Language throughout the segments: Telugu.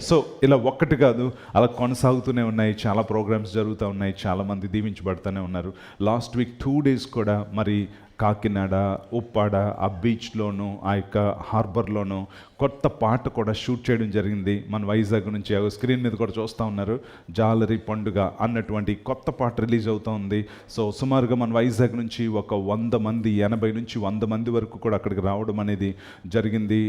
సో ఇలా ఒక్కటి కాదు అలా కొనసాగుతూనే ఉన్నాయి. చాలా ప్రోగ్రామ్స్ జరుగుతూ ఉన్నాయి. చాలామంది దీవించబడుతూనే ఉన్నారు. లాస్ట్ వీక్ టూ డేస్ కూడా మరి కాకినాడ ఉప్పాడ ఆ బీచ్లోను ఆ యొక్క హార్బర్లోను కొత్త పాట కూడా షూట్ చేయడం జరిగింది. మన వైజాగ్ నుంచి స్క్రీన్ మీద కూడా చూస్తూ ఉన్నారు. జాలరి పండుగ అన్నటువంటి కొత్త పాట రిలీజ్ అవుతూ ఉంది. సో సుమారుగా మన వైజాగ్ నుంచి ఒక వంద మంది ఎనభై నుంచి వంద మంది వరకు కూడా అక్కడికి రావడం అనేది జరిగింది.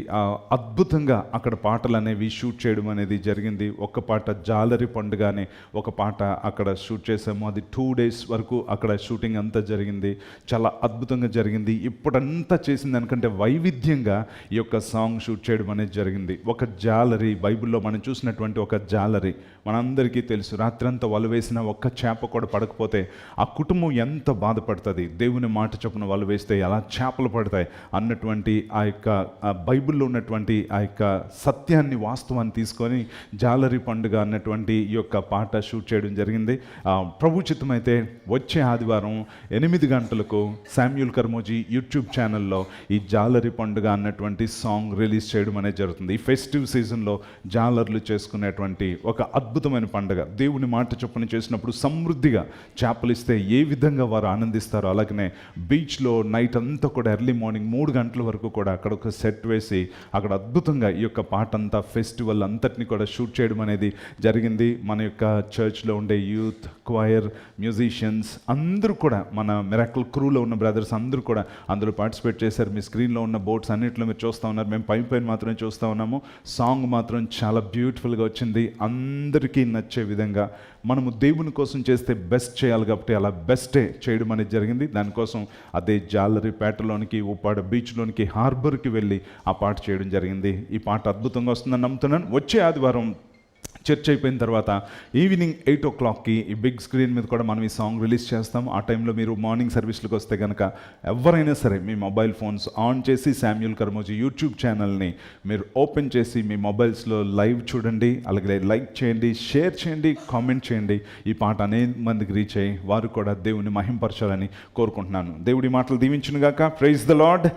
అద్భుతంగా అక్కడ పాటలు అనేవి షూట్ చేయడం అనేది జరిగింది. ఒక పాట జాలరి పండుగ అనే ఒక పాట అక్కడ షూట్ చేసాము. అది టూ డేస్ వరకు అక్కడ షూటింగ్ అంతా జరిగింది. చాలా అద్భుతంగా జరిగింది. ఇప్పుడంతా చేసింది అనుకంటే వైవిధ్యంగా ఈ యొక్క సాంగ్ షూట్ చేయడం అనేది జరిగింది. ఒక జాలరీ బైబిల్లో మనం చూసినటువంటి ఒక జాలరీ మనందరికీ తెలుసు. రాత్రంతా వల వేసిన ఒక్క చేప కూడా పడకపోతే ఆ కుటుంబం ఎంత బాధపడుతుంది? దేవుని మాట చొప్పున వల వేస్తే ఎలా చేపలు పడతాయి? అన్నటువంటి ఆ యొక్క బైబిల్లో ఉన్నటువంటి ఆ యొక్క సత్యాన్ని వాస్తవాన్ని తీసుకొని జాలరీ పండుగ అన్నటువంటి ఈ యొక్క పాట షూట్ చేయడం జరిగింది. ఆ, వచ్చే ఆదివారం ఎనిమిది గంటలకు శామ్యుల్ కర్మోజీ యూట్యూబ్ ఛానల్లో ఈ జాలరి పండుగ అన్నటువంటి సాంగ్ రిలీజ్ చేయడం అనేది జరుగుతుంది. ఈ ఫెస్టివ్ సీజన్లో జాలర్లు చేసుకునేటువంటి ఒక అద్భుతమైన పండుగ. దేవుని మాట చొప్పున చేసినప్పుడు సమృద్ధిగా చేపలు ఇస్తే ఏ విధంగా వారు ఆనందిస్తారో అలాగనే బీచ్లో నైట్ అంతా కూడా ఎర్లీ మార్నింగ్ మూడు గంటల వరకు కూడా అక్కడ ఒక సెట్ వేసి అక్కడ అద్భుతంగా ఈ యొక్క పాట అంతా ఫెస్టివల్ అంతటిని కూడా షూట్ చేయడం అనేది జరిగింది. మన యొక్క చర్చ్లో ఉండే యూత్ క్వైర్ మ్యూజిషియన్స్ అందరూ కూడా మన మిరాకల్ క్రూలో ఉన్న బ్రదర్స్ అందరూ కూడా అందులో పార్టిసిపేట్ చేశారు. మీ స్క్రీన్లో ఉన్న బోట్స్ అన్నింటిలో మీరు చూస్తూ ఉన్నారు. మేము పైన పైన మాత్రమే చూస్తూ ఉన్నాము. సాంగ్ మాత్రం చాలా బ్యూటిఫుల్గా వచ్చింది. అందరికీ నచ్చే విధంగా మనము దేవుని కోసం చేస్తే బెస్ట్ చేయాలి కాబట్టి అలా బెస్టే చేయడం అనేది జరిగింది. దానికోసం అదే జాలరీ పేటలోనికి ఉప్పాడ బీచ్లోనికి హార్బర్కి వెళ్ళి ఆ పాట చేయడం జరిగింది. ఈ పాట అద్భుతంగా వస్తుందని నమ్ముతున్నాను. వచ్చే ఆదివారం చర్చ్ అయిపోయిన తర్వాత ఈవినింగ్ ఎయిట్ ఓ క్లాక్కి ఈ బిగ్ స్క్రీన్ మీద కూడా మనం ఈ సాంగ్ రిలీజ్ చేస్తాం. ఆ టైంలో మీరు మార్నింగ్ సర్వీస్లకు వస్తే కనుక ఎవరైనా సరే మీ మొబైల్ ఫోన్స్ ఆన్ చేసి శామ్యుల్ కర్మోజీ యూట్యూబ్ ఛానల్ని మీరు ఓపెన్ చేసి మీ మొబైల్స్లో లైవ్ చూడండి అలాగే లైక్ చేయండి షేర్ చేయండి కామెంట్ చేయండి. ఈ పాట అనేక మందికి రీచ్ అయ్యి వారు కూడా దేవుని మహింపరచాలని కోరుకుంటున్నాను. దేవుడి మాటలు దీవించునుగాక. Praise the lord